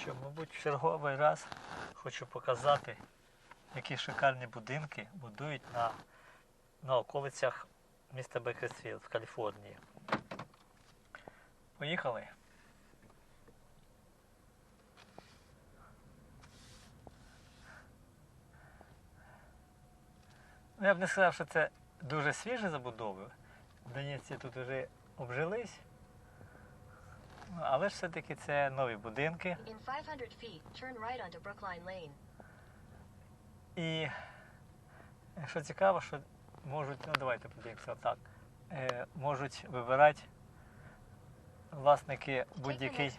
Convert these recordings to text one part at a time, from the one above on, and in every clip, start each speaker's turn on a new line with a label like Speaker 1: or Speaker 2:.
Speaker 1: Що, мабуть, в черговий раз хочу показати, які шикарні будинки будують на, на околицях міста Бекерсфілд в Каліфорнії. Поїхали. Ну, я б не сказав, що це дуже свіжі забудови. Донецьці тут вже обжились. Але ж все-таки це нові будинки.
Speaker 2: In 500 feet, turn right onto Brookline Lane.
Speaker 1: І що цікаво, що можуть, ну давайте подивимося так, е, можуть вибирати власники будь-який,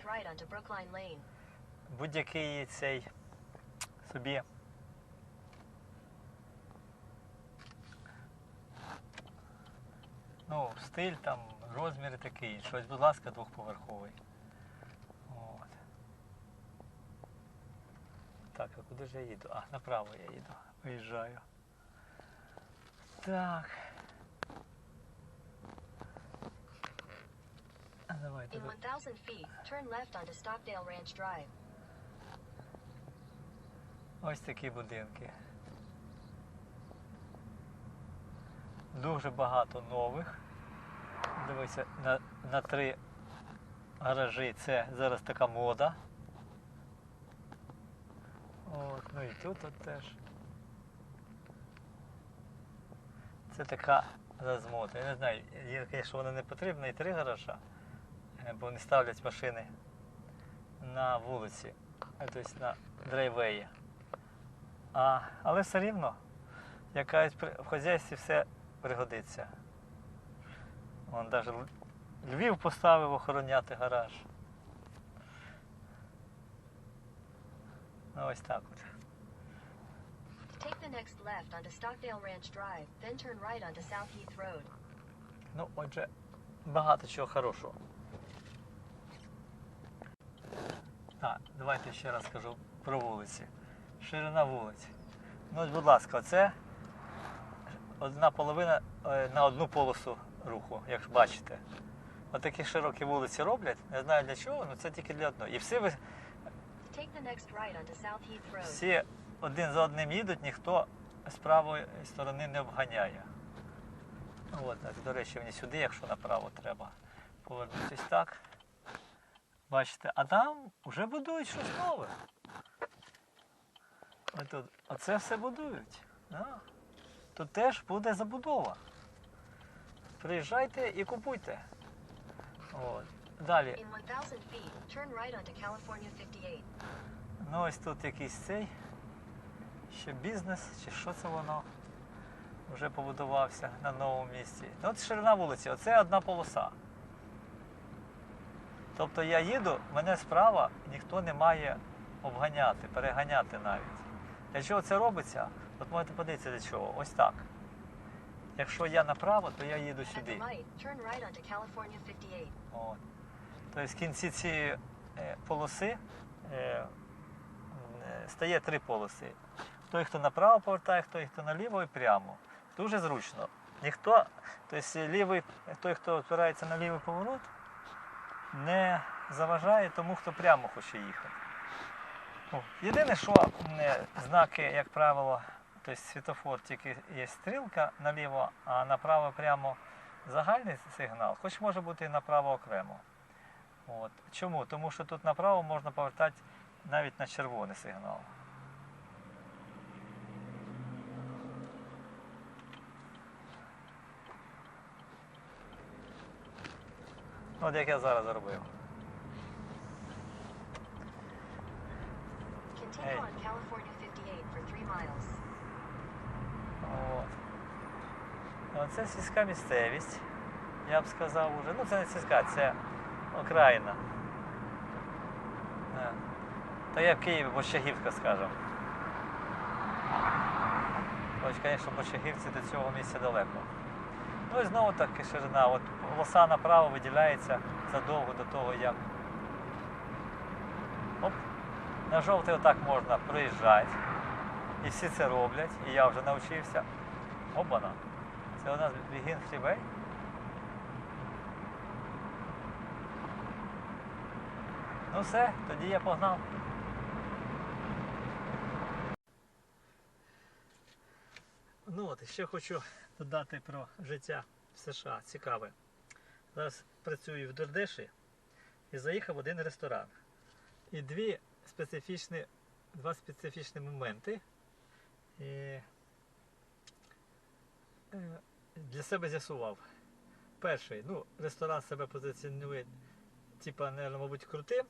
Speaker 1: будь-який цей собі. Ну, стиль там, розміри такі, щось, будь ласка, двохповерховий. От. Так, а куди ж я їду? А, направо я їду. Виїжджаю. Так. А давайте.
Speaker 2: In 1,000 feet, turn left onto Stockdale Ranch Drive.
Speaker 1: Ось такі будинки. Дуже багато нових. Дивися, на, на три гаражі це зараз така мода. От, ну і тут от теж. Це така зараз мода. Я не знаю, є, звісно, вона не потрібна і три гаража, е, бо вони ставлять машини на вулиці, тобто на драйвеї. А, але все рівно, якась при- в хазяйстві все пригодиться. Вон навіть Львів поставив охороняти гараж. Ну ось так от.
Speaker 2: Take the next left onto Stockdale Ranch Drive, then turn right onto South Heath Road.
Speaker 1: Ну, отже, багато чого хорошого. Так, давайте ще раз скажу про вулиці. Ширина вулиць. Ну, будь ласка, це одна половина е, на одну полосу руху, як бачите. Отакі широкі вулиці роблять. Не знаю для чого, але це тільки для одної. І всі, ви- всі один за одним їдуть, ніхто з правої сторони не обганяє. Ну, От, так, до речі, мені сюди, якщо направо треба повернутися так. Бачите, а там вже будують щось нове. Тут, оце все будують. Да. Тут теж буде забудова. Приїжджайте і купуйте. От. Далі.
Speaker 2: In 1,000 feet, turn right onto California 58.
Speaker 1: Ну ось тут якийсь цей ще бізнес, чи що це воно вже побудувався на новому місці. Ну, от ширина вулиці, оце одна полоса. Тобто я їду, мене справа ніхто не має обганяти, переганяти навіть. Для чого це робиться? От можете подивитися для чого. Ось так. Якщо я направо, то я їду сюди.
Speaker 2: light, turn right onto California 58.
Speaker 1: От. Тобто в кінці цієї е, полоси е, е, стає три полоси. Той, хто направо повертає, той, хто наліво і прямо. Дуже зручно. Ніхто, тобто лівий, той, хто опирається на лівий поворот, не заважає тому, хто прямо хоче їхати. Єдине, що знаки, як правило, тобто світофор тільки є стрілка наліво, а направо прямо загальний сигнал, хоч може бути і направо окремо. От. Чому? Тому що тут направо можна повертати навіть на червоний сигнал. От як я зараз зробив. Hey.
Speaker 2: on California 58 for 3 miles.
Speaker 1: От. Оце сільська місцевість, я б сказав уже. Ну це не сільська, це окраїна. Е. Та я в Києві Борщагівка, скажемо. Хоч, звісно, Борщагівці до цього місця далеко. Ну і знову таки ширина. От полоса направо виділяється задовго до того, як. Оп. На жовтий отак можна проїжджати. І всі це роблять, і я вже навчився. Опана. Це у нас Begin Freeway. Ну все, тоді я погнав. Ну от, ще хочу додати про життя в США. Цікаве. Зараз працюю в Дордеші і заїхав в один ресторан. І дві специфічні, два специфічні моменти. І, е, для себе з'ясував. Перший, ну, ресторан себе позиціонує, типа, мабуть, крутим.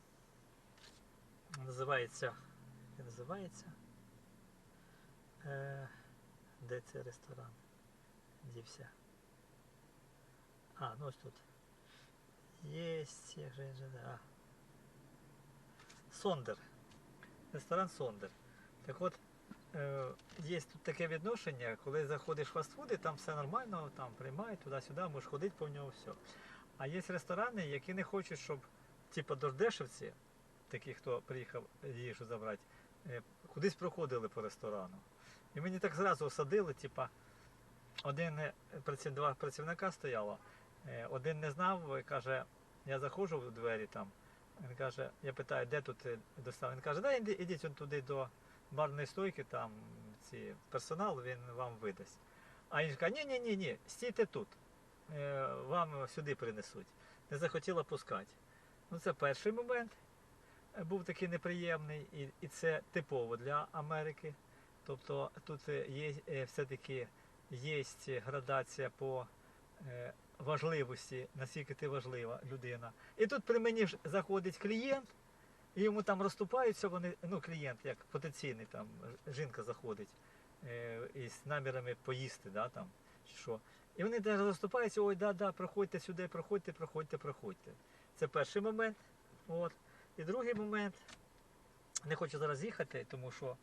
Speaker 1: Називається. Як називається? Е, де цей ресторан? Дівся. А, ну ось тут. Єсть, як же же. А. Сондер. Ресторан Сондер. Так от, е, є тут таке відношення, коли заходиш в фастфуди, там все нормально, там приймають туди-сюди, можеш ходити по ньому, все. А є ресторани, які не хочуть, щоб, типу, дордешевці, такі, хто приїхав їжу забрати, е, кудись проходили по ресторану. І мені так зразу осадили, типа, один е, два працівника стояло, е, один не знав, каже, я заходжу в двері там. Він каже, я питаю, де тут достав? Він каже, да, ідіть он туди до барної стойки, там ці персонал, він вам видасть. А він каже, ні, ні, ні, ні, стійте тут. Вам сюди принесуть. Не захотіла пускати. Ну, це перший момент. Був такий неприємний, і, і це типово для Америки. Тобто тут е, є е, все-таки є градація по е, важливості, наскільки ти важлива людина. І тут при мені ж заходить клієнт, і йому там розступаються вони, ну клієнт, як потенційний там жінка заходить із намірами поїсти, да, там, чи що. І вони навіть розступаються, ой, да, да, проходьте сюди, проходьте, проходьте, проходьте. Це перший момент. От. І другий момент, не хочу зараз їхати, тому що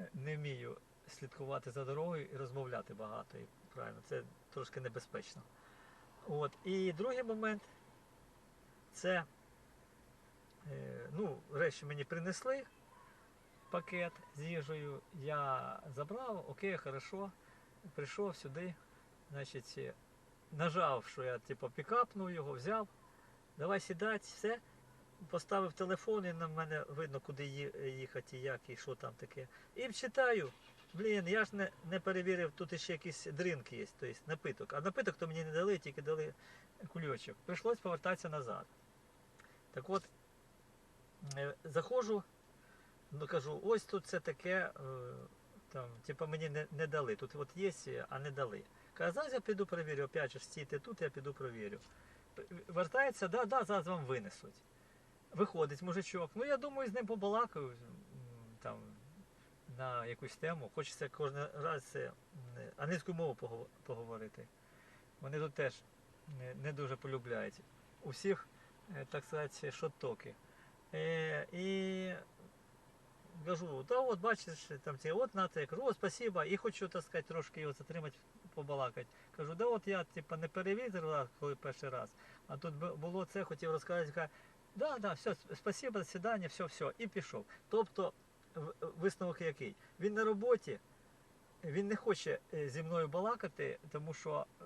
Speaker 1: е, не вмію слідкувати за дорогою і розмовляти багато. І правильно, це трошки небезпечно. От. І другий момент це е, ну, речі мені принесли пакет з їжею. Я забрав, окей, хорошо. Прийшов сюди, значить, нажав, що я типу, пікапнув його, взяв, давай сідати, все. Поставив телефон і на мене видно, куди їхати, і як і що там таке. І читаю. Блін, я ж не, не перевірив, тут ще якийсь дринк є, тобто напиток. А напиток то мені не дали, тільки дали кульочок. Прийшлось повертатися назад. Так от, е, заходжу, ну кажу, ось тут це таке, е, там, типу мені не, не дали. Тут от є, а не дали. Зараз я піду перевірю, опять же, стійте тут, я піду перевірю. Вертається, да, да, зараз вам винесуть. Виходить мужичок. Ну я думаю, з ним побалакаю там на якусь тему. Хочеться кожен раз це, англійською мову поговорити. Вони тут теж не, не дуже полюбляють. У всіх, е, так сказати, шоттоки. Е, і кажу, та от бачиш, там ці, от на кажу, о, спасибо, і хочу, так сказати, трошки його затримати, побалакати. Кажу, да от я типа не перевірив, коли перший раз, а тут було це, хотів розказати, да, да, все, спасибо, до свидання, все, все, і пішов. Тобто, висновок який? Він на роботі, він не хоче е, зі мною балакати, тому що е,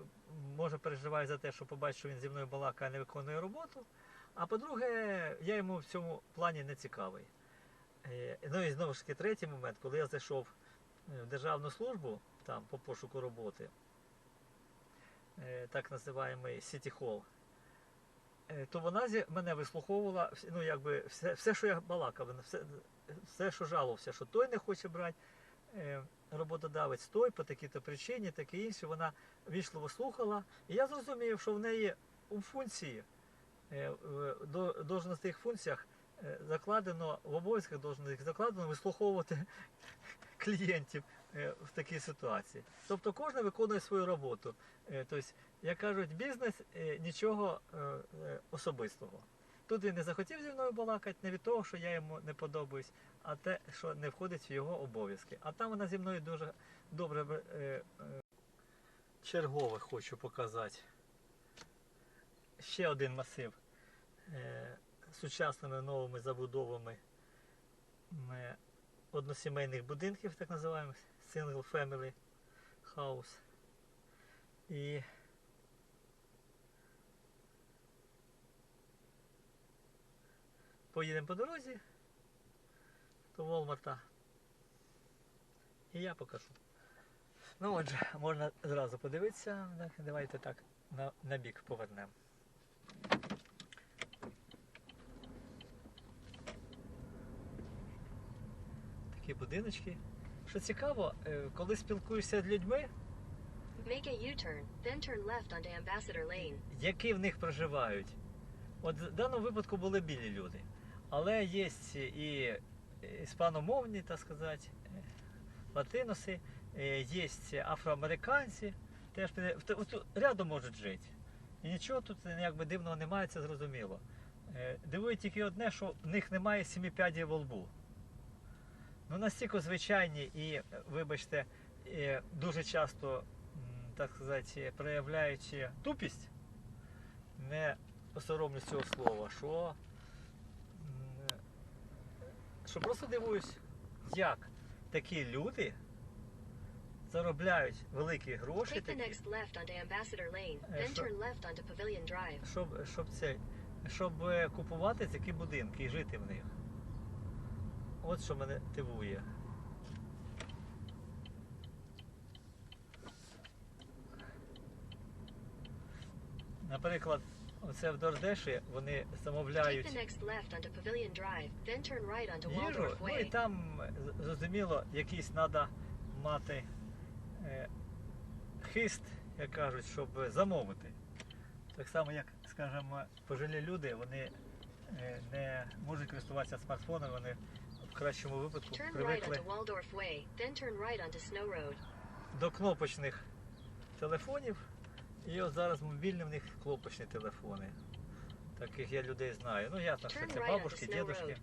Speaker 1: може переживає за те, що побачить, що він зі мною балакає, не виконує роботу. А по-друге, я йому в цьому плані не цікавий. Е, Ну і знову ж таки третій момент, коли я зайшов в державну службу там по пошуку роботи, так називаємо Hall, е, то вона зі мене вислуховувала ну, якби все, все, що я балакав, все, все, що жалувався, що той не хоче брати е, роботодавець, той по такій-то причині, таке інше, вона вічливо слухала. І я зрозумів, що в неї у функції, е, в до- должностних функціях е, закладено, в обов'язках должностних закладено вислуховувати клієнтів е, в такій ситуації. Тобто кожен виконує свою роботу. Е, Тобто, як кажуть, бізнес е, нічого е, е, особистого. Тут він не захотів зі мною балакати, не від того, що я йому не подобаюсь, а те, що не входить в його обов'язки. А там вона зі мною дуже добре. е, е, Чергове хочу показати. Ще один масив е, сучасними новими забудовами односімейних будинків, так називаємо, single family house. І поїдемо по дорозі до Волмарта. І я покажу. Ну отже, можна зразу подивитися. Давайте так на, на бік повернемо. Такі будиночки. Що цікаво, е, коли спілкуєшся з людьми,
Speaker 2: Make a U-turn, then turn left onto Ambassador Lane.
Speaker 1: які в них проживають. От в даному випадку були білі люди. Але є і іспаномовні, так сказати, е, латиноси, е, є афроамериканці, теж рядом можуть жити. І нічого тут якби дивного немає, це зрозуміло. Дивує тільки одне, що в них немає сімі п'ядів во лбу. Ну настільки звичайні і, е, вибачте, е, дуже часто, так сказати, проявляють тупість, не осоромлюсь цього слова, що, що просто дивуюсь, як такі люди заробляють великі гроші, такі,
Speaker 2: Drive.
Speaker 1: щоб, щоб, це, щоб е, купувати такі будинки і жити в них. От що мене дивує. Наприклад, оце в Дордеші вони замовляють їжу, ну і там зрозуміло, якийсь треба мати е, хист, як кажуть, щоб замовити. Так само, як, скажімо, пожилі люди, вони е, не можуть користуватися смартфоном, вони в кращому випадку привикли до кнопочних телефонів. І от зараз мобільні в них кнопочні телефони. Таких я людей знаю. Ну ясно, що це бабушки, дідушки.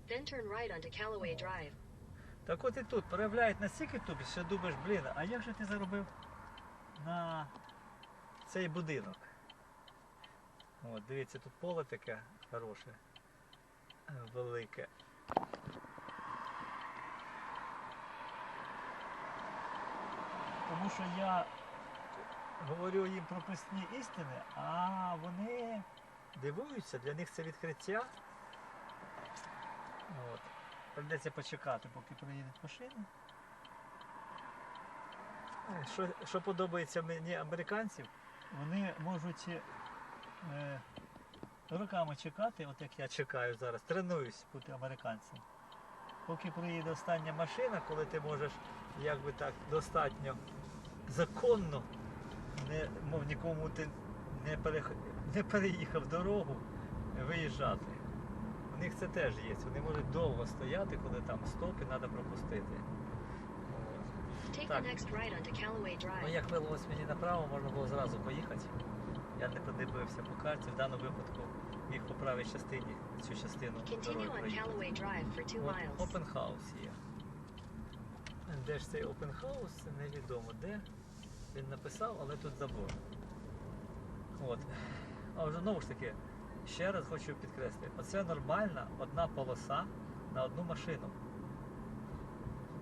Speaker 1: Так от і тут проявляють настільки тупість, що думаєш, блін, а як же ти заробив на цей будинок? От, дивіться, тут поле таке хороше, велике. Тому що я говорю їм про пресні істини, а вони дивуються, для них це відкриття. От. Прийдеться почекати, поки приїдуть машини. Е, Що, що подобається мені американців, вони можуть е, роками чекати, от як я чекаю зараз, тренуюсь бути американцем. Поки приїде остання машина, коли ти можеш якби так достатньо законно, не, мов нікому ти не, перех... не переїхав дорогу, виїжджати. У них це теж є. Вони можуть довго стояти, коли там стоп і треба пропустити. Так. Ну як вилилось мені направо, можна було зразу поїхати. Я не подивився по карті, в даному випадку міг по правій частині цю частину дороги проїхати. От open house є. Де ж цей house, невідомо де. Він написав, але тут забор. От. А вже знову ж таки, ще раз хочу підкреслити, оце нормальна одна полоса на одну машину.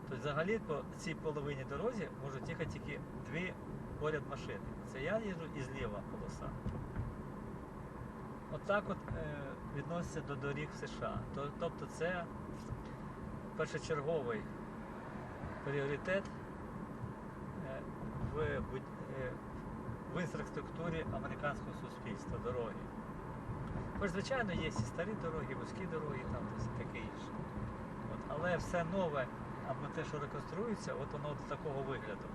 Speaker 1: Тобто взагалі по цій половині дорозі можуть їхати тільки дві поряд машини. Це я їжджу і зліва полоса. Отак от, е, відноситься до доріг в США. Тобто це першочерговий пріоритет е, в, е, в інфраструктурі американського суспільства дороги. Хоч, звичайно, є і старі дороги, вузькі дороги, там таке інше. От, але все нове або те, що реконструюється, от воно до такого вигляду.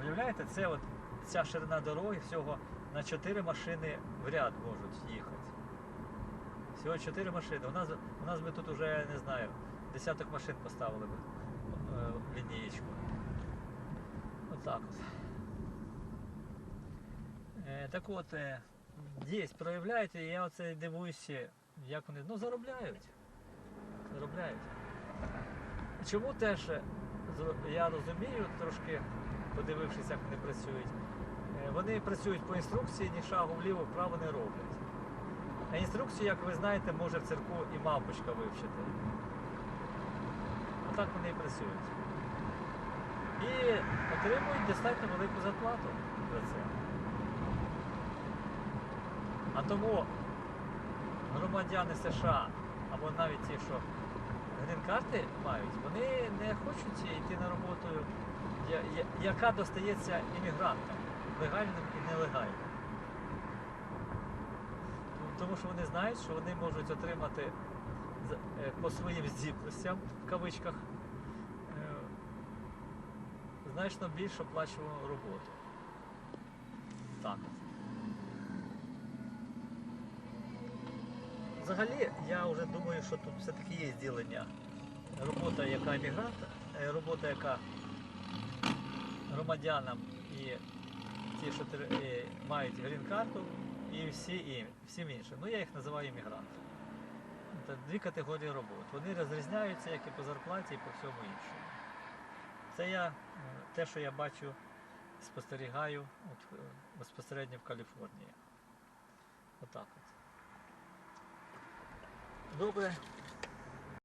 Speaker 1: Уявляєте, це от ця ширина дороги всього на 4 машини в ряд можуть їхати. Всього 4 машини. У нас, у нас би тут уже, не знаю, десяток машин поставили б в лінієчку. Отак от. Е, так от, е, є, проявляють, і я оце дивуюся, як вони. Ну, заробляють. Заробляють. Чому теж е, я розумію трошки, подивившись, як вони працюють. Вони працюють по інструкції, ні шагу вліво, вправо не роблять. А інструкцію, як ви знаєте, може в цирку і мавпочка вивчити. Отак вони і працюють. І отримують достатньо велику зарплату за це. А тому громадяни США, або навіть ті, що грін-карти мають, вони не хочуть йти на роботу, яка достається іммігрантам, легальним і нелегальним. Тому що вони знають, що вони можуть отримати е, по своїм здібностям, в кавичках, значно більш оплачувану роботу. Так. Взагалі, я вже думаю, що тут все-таки є ділення. Робота, яка емігранта, е, робота, яка громадянам і ті, що мають грін-карту, і всі і, всім іншим. Ну, я їх називаю іммігрантами. Це дві категорії робот. Вони розрізняються як і по зарплаті, і по всьому іншому. Це я, е, те, що я бачу, спостерігаю от, е, безпосередньо в Каліфорнії. Отак от. Добре,